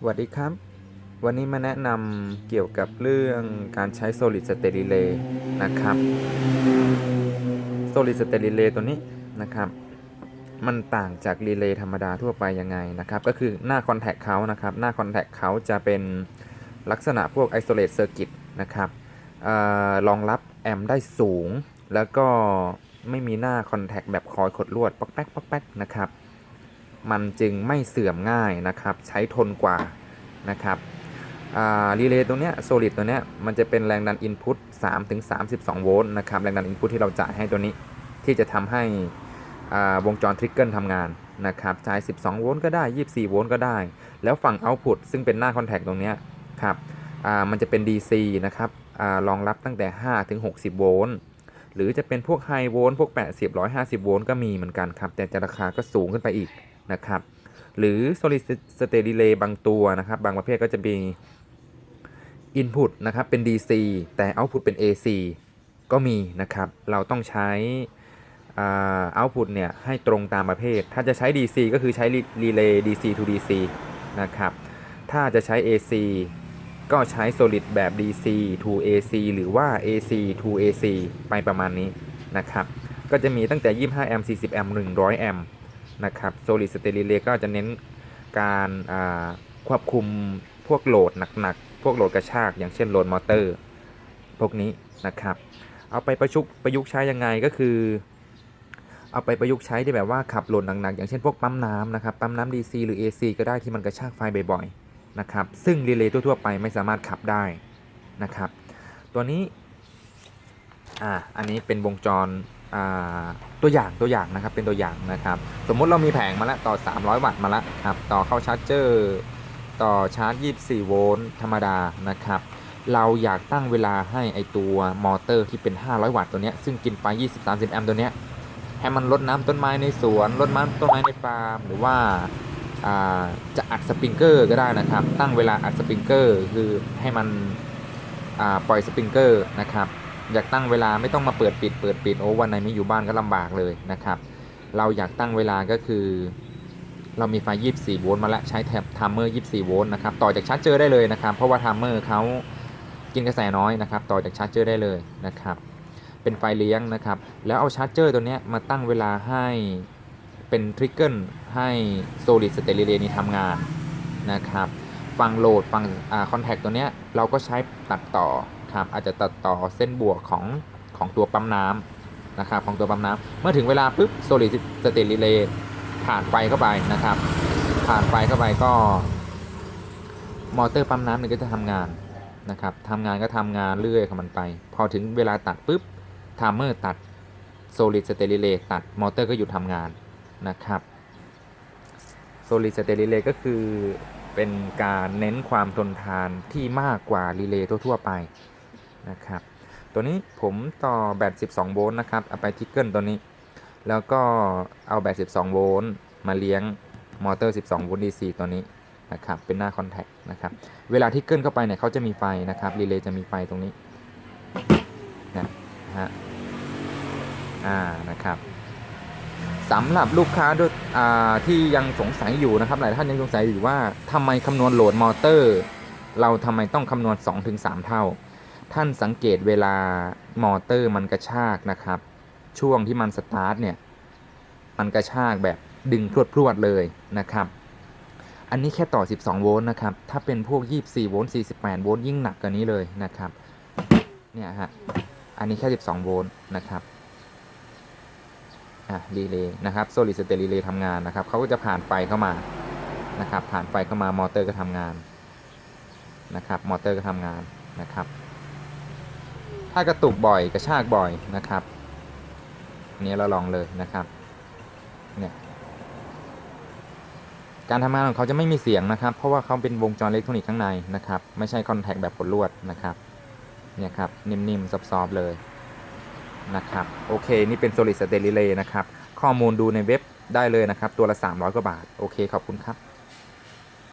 สวัสดีครับ วันนี้มาแนะนำเกี่ยวกับเรื่องการใช้ Solid State Relay นะครับ Solid State Relay ตัวนี้นะครับ มันต่างจากรีเลย์ธรรมดาทั่วไปยังไงนะครับ ก็คือหน้าคอนแทคเขานะครับ หน้าคอนแทคเขาจะเป็นลักษณะพวก Isolate Circuit นะครับออรองรับแอมป์ได้สูง แล้วก็ไม่มีหน้าคอนแทคแบบคอยขดลวดป๊อกแป๊กป๊อกแป๊กนะครับ มันจึงไม่เสื่อมง่ายนะครับ ใช้ทนกว่านะครับรีเลย์ตัวเนี้ยโซลิดตัวเนี้ยมันจะเป็นแรงดันอินพุต3ถึง32 โวลต์นะครับ แรงดันอินพุตที่เราจ่ายให้ตัวนี้ที่จะทำให้วงจรทริกเกิลทำงานนะครับจ่าย 12 โวลต์ก็ได้ 24 โวลต์ก็ได้ แล้วฝั่งเอาต์พุตซึ่งเป็นหน้าคอนแทคตรงเนี้ยครับมันจะเป็น DC นะครับอรองรับตั้งแต่ 5 ถึง 60 โวลต์ หรือจะเป็นพวกไฮโวลต์พวก 80 150 โวลต์ก็มีเหมือนกันครับ แต่จะราคาก็สูงขึ้นไปอีก นะครับหรือ solid state relay บางตัวนะครับบางประเภทก็จะมี input นะครับเป็น DC แต่ output เป็น AC ก็มีนะครับเราต้องใช้อ่า output เนี่ยให้ตรงตามประเภท ถ้าจะใช้ DC ก็คือใช้ relay DC to DC นะครับถ้าจะใช้ AC ก็ใช้ solid แบบ DC to AC หรือว่า AC to AC ไปประมาณนี้นะครับก็จะมีตั้งแต่ 25 แอมป์ 40 แอมป์ 100 แอมป์ นะครับ solid state relay ก็จะเน้นการควบคุมพวกโหลดหนักๆ พวกโหลดกระชากอย่างเช่นโหลดมอเตอร์ พวกนี้นะครับ เอาไปประชุกประยุกต์ใช้ยังไงก็คือ เอาไปประยุกต์ใช้ที่แบบว่าขับโหลดหนักๆ อย่างเช่นพวกปั๊มน้ำนะครับปั๊มน้ำ DC หรือ AC ก็ได้ที่มันกระชากไฟบ่อยๆนะครับซึ่งรีเลย์ทั่วๆไปไม่สามารถขับได้นะครับ ตัวนี้อ่าอันนี้เป็นวงจร ตัวอย่างตัวอย่างนะครับเป็นตัวอย่างนะครับ สมมุติเรามีแผงมาแล้วต่อ 300 วัตต์มาแล้วครับต่อเข้าชาร์จเจอร์ต่อชาร์จ 24 โวลต์ธรรมดานะครับเราอยากตั้งเวลาให้ไอตัวมอเตอร์ที่เป็น 500 วัตต์ตัวเนี้ยซึ่งกินไฟ20-30 แอมป์ตัวเนี้ยให้มันรดน้ำต้นไม้ในสวนรดน้ำต้นไม้ในฟาร์มหรือว่าจะอัดสปริงเกอร์ก็ได้นะครับ ตั้งเวลาอัดสปริงเกอร์คือให้มันปล่อยสปริงเกอร์นะครับ อยากตั้งเวลาไม่ต้องมาเปิดปิดเปิดปิดโอ้วันไหนไม่อยู่บ้านก็ลำบากเลยนะครับ เราอยากตั้งเวลาก็คือ เรามีไฟ 24 โวลต์มาแล้วใช้แท็บทัมเมอร์ 24 โวลต์นะครับต่อจากชาร์จเจอร์ได้เลยนะครับ เพราะว่าทัมเมอร์เขากินกระแสน้อยนะครับ ต่อจากชาร์จเจอร์ได้เลยนะครับ เป็นไฟเลี้ยงนะครับ แล้วเอาชาร์จเจอร์ตัวนี้มาตั้งเวลาให้เป็นทริกเกิลให้ Solid State Relay นี้ทำงานนะครับ ฟังโหลดฟังคอนแทคตัวนี้เราก็ใช้ตัดต่อ ครับอาจจะตัดต่อเส้นบวกของของตัวปั๊มน้ำนะครับของตัวปั๊มน้ำเมื่อถึงเวลาปุ๊บ Solid State Relay ผ่านไฟเข้าไปนะครับ ผ่านไฟเข้าไปก็ มอเตอร์ปั๊มน้ำเนี่ยก็จะทำงานนะครับทำงานก็ทำงานเรื่อยของมันไป พอถึงเวลาตัดปุ๊บไทม์เมอร์ตัด Solid State Relay ตัดมอเตอร์ก็หยุดทำงานนะครับ Solid State Relay ก็คือเป็นการเน้นความทนทานที่มากกว่ารีเลย์ทั่ว ๆ ไป นะครับ ตัวนี้ผมต่อแบต 12 โวลต์นะครับ เอาไปทิกเกิลตัวนี้ แล้วก็เอาแบต 12 โวลต์มาเลี้ยงมอเตอร์ 12 โวลต์ DC ตัวนี้นะครับ เป็นหน้าคอนแทคนะครับ เวลาทิกเกิลเข้าไปเนี่ยเขาจะมีไฟนะครับ รีเลย์จะมีไฟตรงนี้นะฮะ อ่า นะครับสำหรับลูกค้าด้วยที่ยังสงสัยอยู่นะครับ หลายท่านยังสงสัยอยู่ว่าทำไมคำนวณโหลดมอเตอร์ เราทำไมต้องคำนวณ 2-3 เท่า ท่านสังเกตเวลามอเตอร์มันกระชากนะครับ ช่วงที่มันสตาร์ทเนี่ยมันกระชากแบบดึงพรวดๆเลยนะครับ อันนี้แค่ต่อ 12 โวลต์นะครับ ถ้าเป็นพวก 24 โวลต์ 48 โวลต์ยิ่งหนักกว่านี้เลยนะครับ เนี่ยฮะ อันนี้แค่ 12 โวลต์นะครับ อะรีเลย์นะครับ solid state relay ทำงานนะครับ เขาก็จะผ่านไฟเข้ามา นะครับ ผ่านไฟเข้ามามอเตอร์ก็ทำงาน นะครับ มอเตอร์ก็ทำงานนะครับ ถ้ากระตุกบ่อยกระชากบ่อยนะครับอันนี้เราลองเลยนะครับเนี่ยการทำงานของเขาจะไม่มีเสียงนะครับ เพราะว่าเขาเป็นวงจรอิเล็กทรอนิกส์ข้างในนะครับ ไม่ใช่คอนแทคแบบผลลวดนะครับเนี่ยครับนิ่มๆซอฟๆเลยนะครับโอเค นี่เป็น Solid State Relay นะครับ ข้อมูลดูในเว็บได้เลยนะครับ ตัวละ 300 กว่าบาท โอเค ขอบคุณครับ